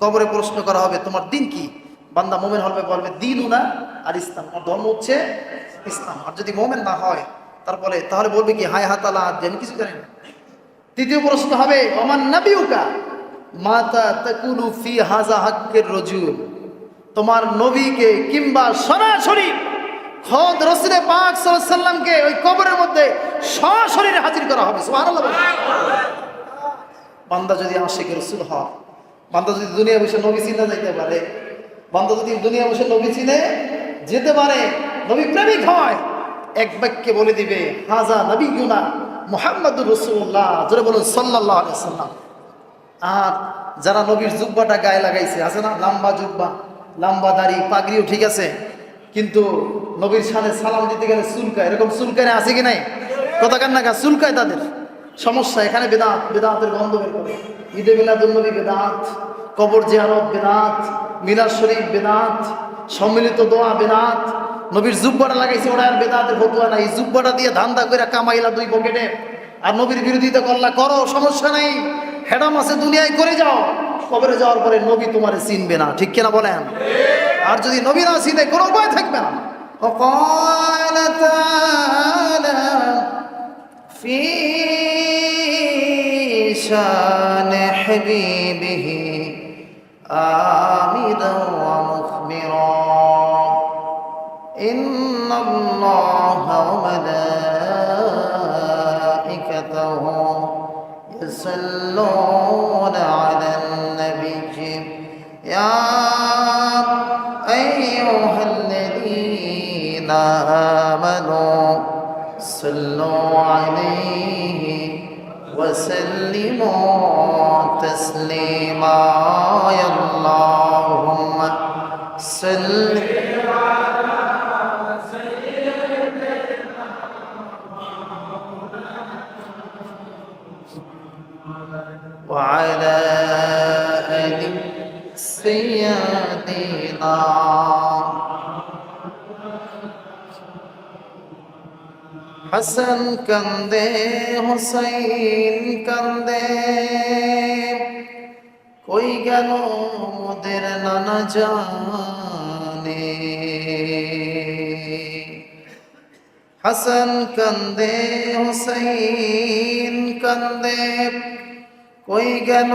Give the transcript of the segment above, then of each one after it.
কবরে প্রশ্ন করা হবে, তোমার দিন কি? বান্দা মোমেন হবে বলবে দিন না আর ইসলাম। আর ধর্ম হচ্ছে ইসলাম। আর যদি মোমেন না হয়, তারপরে তাহলে বলবে কি, হায় হাতালা যে আমি কিছু জানি না। তৃতীয় প্রশ্ন হবে অমান নাবিউকা? মাতা তাকুলু ফি হাজা হাক্কের রজুল। তোমার নবীকে কিংবা সরাসরি খোদ রসুলে পাক সাল্লামকে ওই কবরের মধ্যে সশরীরে হাজির করা হবে। বান্দা যদি আশিক রসুল হয় বান্দা যদি দুনিয়া বসে নবী চিন্তা যাইতে পারে, বান্দা যদি দুনিয়া বসে নবী চিনে যেতে পারে, নবী প্রেমিক হয়, এক বাক্যে বলে দিবে, হাজা নবী গুনা মোহাম্মদুর রসুল্লাহ জোরে বলুন সাল্লাহ সাল্লাম। আর যারা নবীর জুব্বাটা গায়ে লাগাইছে, আছে না? লাম্বা জুব্বা, লাম্বা দাড়ি, পাগড়িও ঠিক আছে, কিন্তু নবীর সামনে সালাম দিতে গেলে চুলকায়। এরকম চুলকায় আছে কি নাই? কথা কান্না চুলকায় তাদের। সমস্যা এখানে বেদাত বেদাতের গন্ধ বের করে ঈদে মিলাদুল নবী বেদাত কবর জিয়ারত বেদাত মিলাদ শরীফ বেদাত সম্মিলিত দোয়া বেদাত নবীর জুব্বাটা লাগাইছে ওরা আর বেদাতের ফতুয়া নাই এই জুব্বাটা দিয়ে ধান্দা করে কামাইলা দুই পকেটে আর নবীর বিরোধিতা করলা করো সমস্যা নাই হেডাম আছে দুনিয়ায় করে যাও কবরে যাওয়ার পরে নবী তোমারে চিনবে না ঠিক কিনা বলেন আর যদি নবী না চিনে কোনো উপায় থাকবে না وقال تعالى في شان حبيبه آمدا ومخبرا. إن الله وملائكته يصلون وعلى آل سيدنا حسن کندے حسین کندے کوئی گلو مدر نہ جان হাসান কান্দে, হুসাইন কান্দে, কই গেল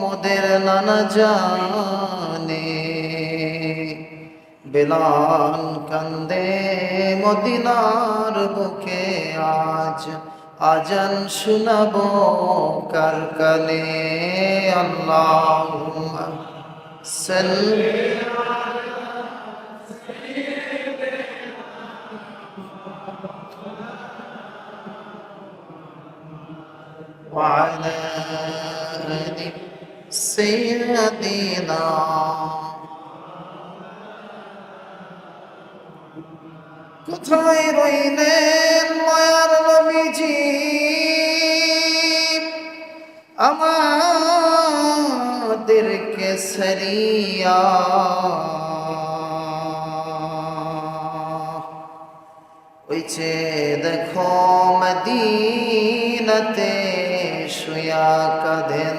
মোদের নানা জানে? বেলাল কান্দে, মদিনার বুকে আজ আজান শুনাবো কার কানে? আল্লাহ সাল্লি وعلى آل سيدنا কোথায় রইলেন মায়ার নবীজি আমাদেরকে সরিয়া ওইছে দেখো মদিনতে শুয়া কাঁধেন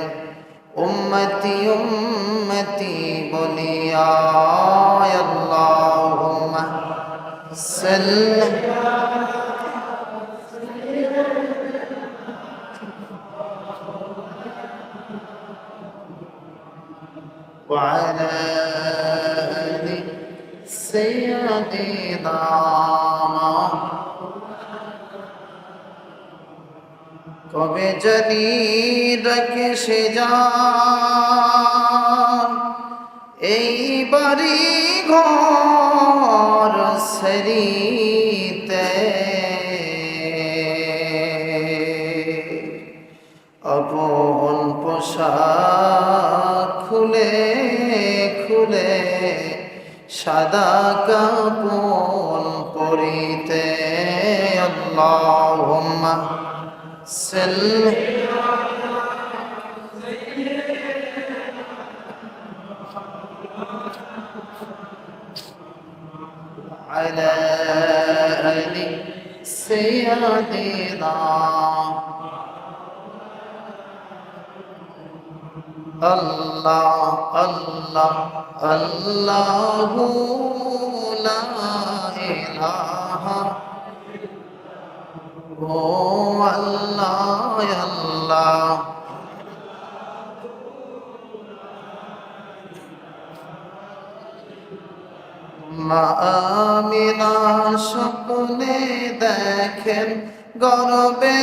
উম্মতি উম্মতি বলিয়া আল্লাহুম্মা সাল্লাম وعلى آل سيدنا কবে জানি ডাকে সে যান এই বাড়ি ঘর সরিতে। অপন পোশাক খুলে খুলে সাদা কাপন وسلم. على آل سيدنا الله الله الله لا إله ও আল্লাহ আল্লাহ। আমিনা স্বপ্নে দেখেন, গর্বে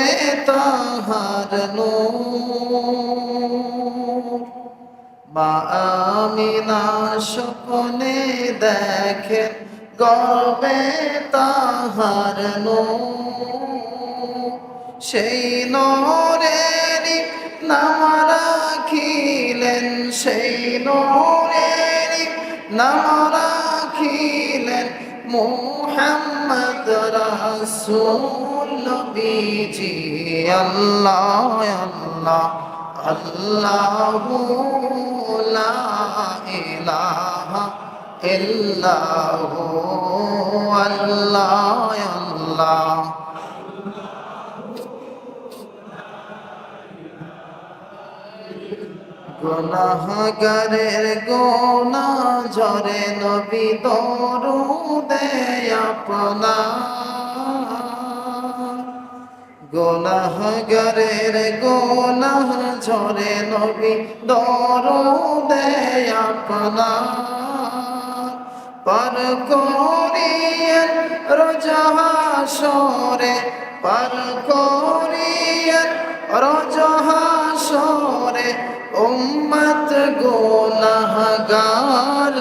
তাহার নূর। মা আমিনা স্বপ্নে দেখেন, গর্বে তাহার নূর। সেই নরেরই নাম রাখিলেন, সেই নরেরই নাম রাখিলেন মোহাম্মদ রাসূল নবীজি আল্লাহ আল্লাহ, আল্লাহু লা ইলাহা ইল্লাহু, আল্লাহ। গুনাহগারের গোনা ঝরে নবী দরুদে আপনা গুনাহগারের গোনাহ ঝরে নবী দরুদে আপনা পার করিয়েন রোজাহাসরে পার করিয়েন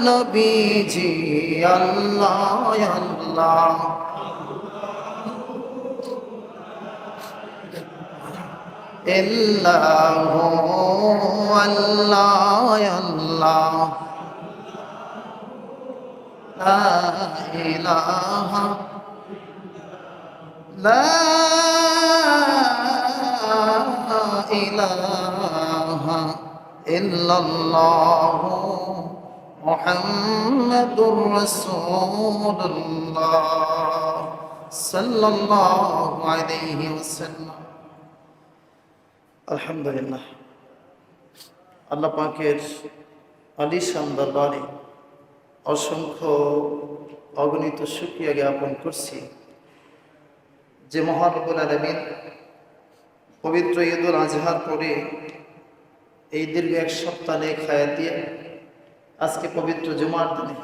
নবীজি আল্লাহ আল্লাহ। ইল্লাহু আল্লাহ আল্লাহ। লা ইলাহা লা ইলাহা ইল্লাল্লাহ মুহাম্মাদুর রাসূলুল্লাহ সাল্লাল্লাহু আলাইহি ওয়াসাল্লাম। আলহামদুলিল্লাহ। আল্লাহ পাকের আলিশান দরবারে অসংখ্য অগণিত সুক্রিয়া জ্ঞাপন করছি যে মহানবুল আলমিন পবিত্র ঈদুল আজহার পরে এই দীর্ঘ এক সপ্তাহ খায়া দিয়ে আজকে পবিত্র জুমার দিনে।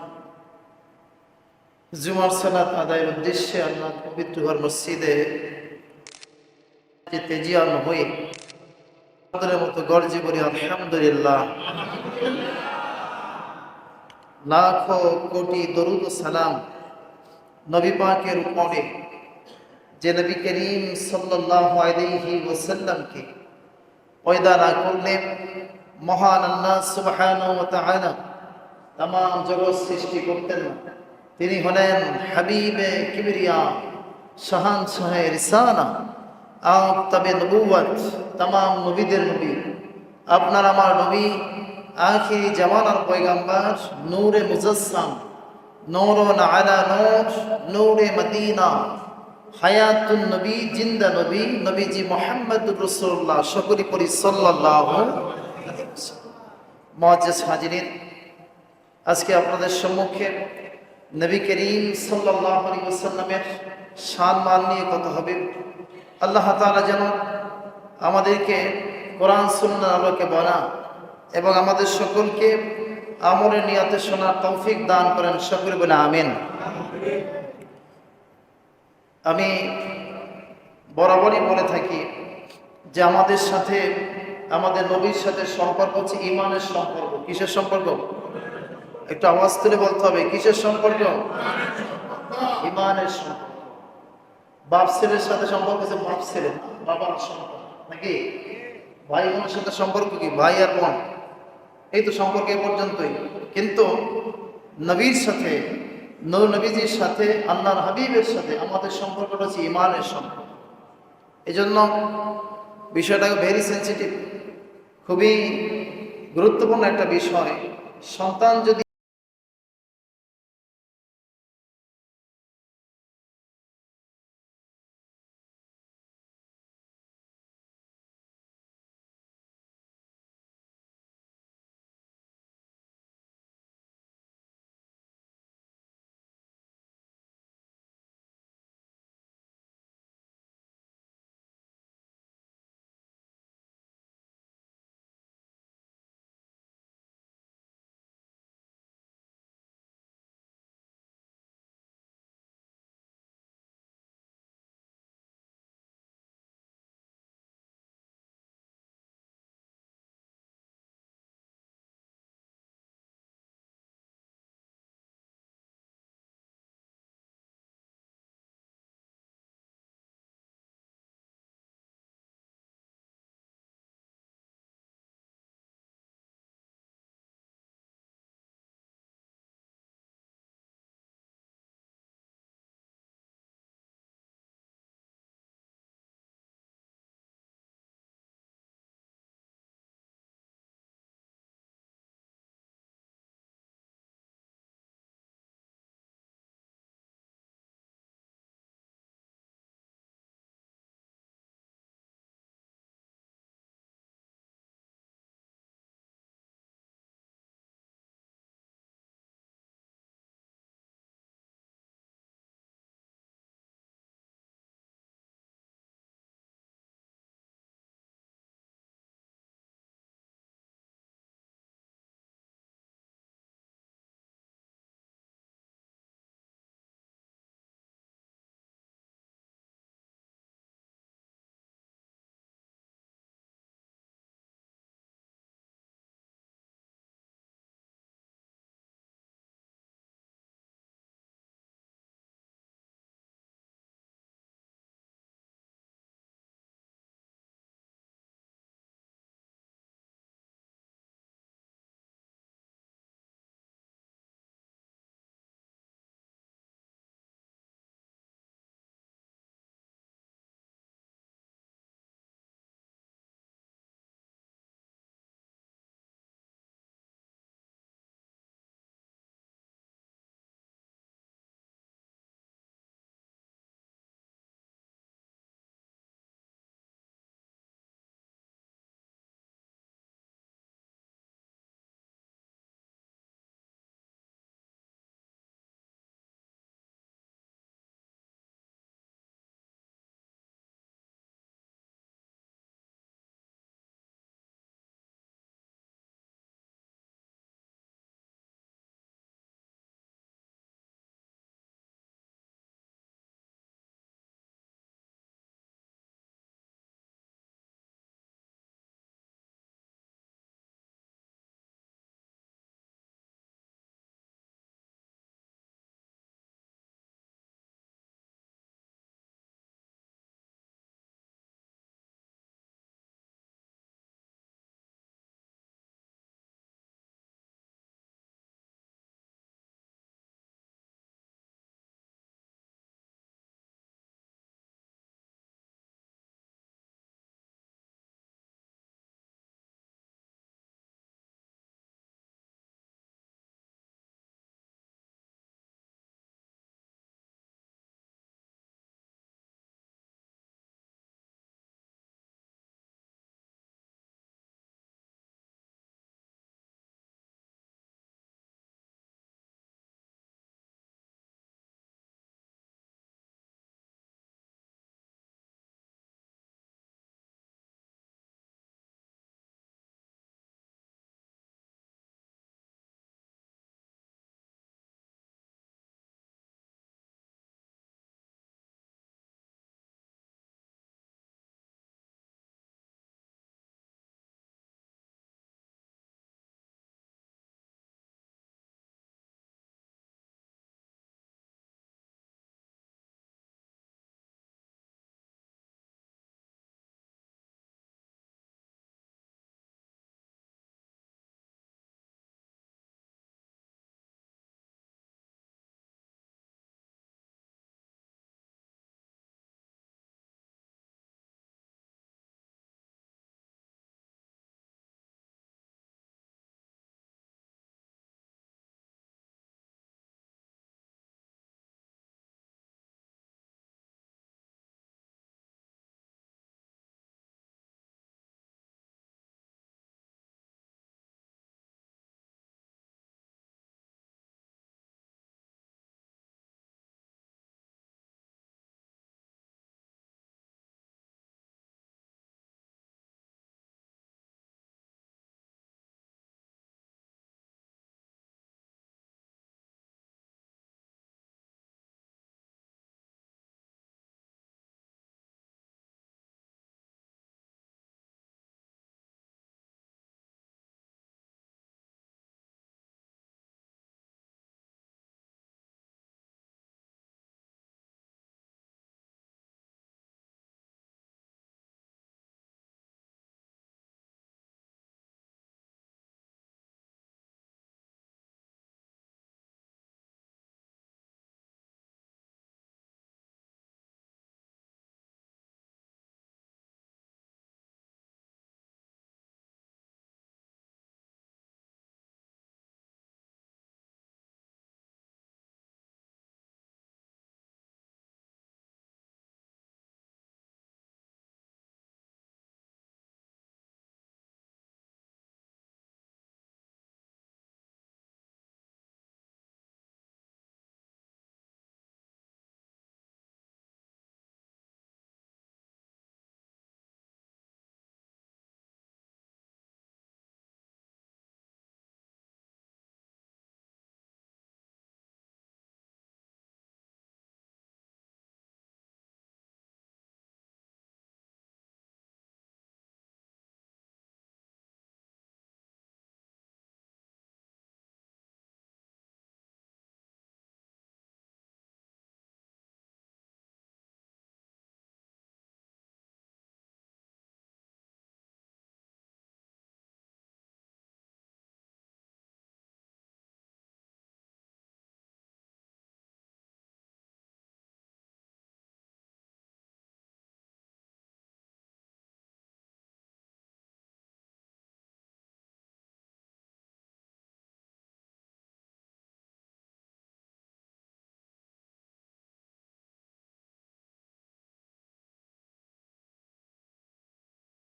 জুমার সালাত আদায়ের উদ্দেশ্যে আল্লাহ পবিত্র ঘর মসজিদে তেজিয়ান হয়ে আমাদের মতো গর্জে বলি, আলহামদুলিল্লাহ। লাখো কোটি দরুদ সালাম নবী পাকের উপরে যে নবী করিম সাল্লাল্লাহু আলাইহি পয়দা না করলে মহান আল্লাহ তাআলা তাম জগৎ সৃষ্টি করতেন। না তিনি হলেন হাবিবে কিবরিয়া শাহান শাহে রিসানা আপ তবে তাম নবীদের নবী। আপনার আমার নবী, আখিরি জামানার পয়গাম্বার, নূরে মুজাসসাম, নূরুন আলা নূর, নূরে মদিনা। হায়াতুন নবী, জিন্দা নবী, নবীজি মোহাম্মদুর রাসূলুল্লাহ সকরি পরি আলাইহি ওয়াসাল্লাম। হাজিরিন আজকে আপনাদের সম্মুখে নবী করিম আলাইহি ওয়াসাল্লামের মান নিয়ে কথা হবে। আল্লাহ তাআলা যেন আমাদেরকে কোরআন, সুন্নাহর আলোকে বনা এবং আমাদের সকলকে আমরের নিয়াতে শোনার তৌফিক দান করেন। সকলে বলে আমিন। আমি বরাবরই বলে থাকি যে আমাদের সাথে, আমাদের নবীর সাথে সম্পর্ক হচ্ছে ইমানের সম্পর্ক। কিসের সম্পর্ক? একটু আওয়াজ তুলে বলতে হবে, কিসের সম্পর্ক? ইমানের সম্পর্ক। বাপ ছেলের সাথে সম্পর্ক হচ্ছে বাপ ছেলে, বাবার সম্পর্ক, নাকি? ভাই বোনের সাথে সম্পর্ক কি? ভাই আর বোন। এই তো সম্পর্ক এ পর্যন্তই। কিন্তু নবীর সাথে নৌ নবীজির সাথে, আল্লাহর হাবিবের সাথে আমাদের সম্পর্কটা হচ্ছে ইমানের সম্পর্ক। এই জন্য বিষয়টা ভেরি সেন্সিটিভ খুবই গুরুত্বপূর্ণ একটা বিষয়। সন্তান যদি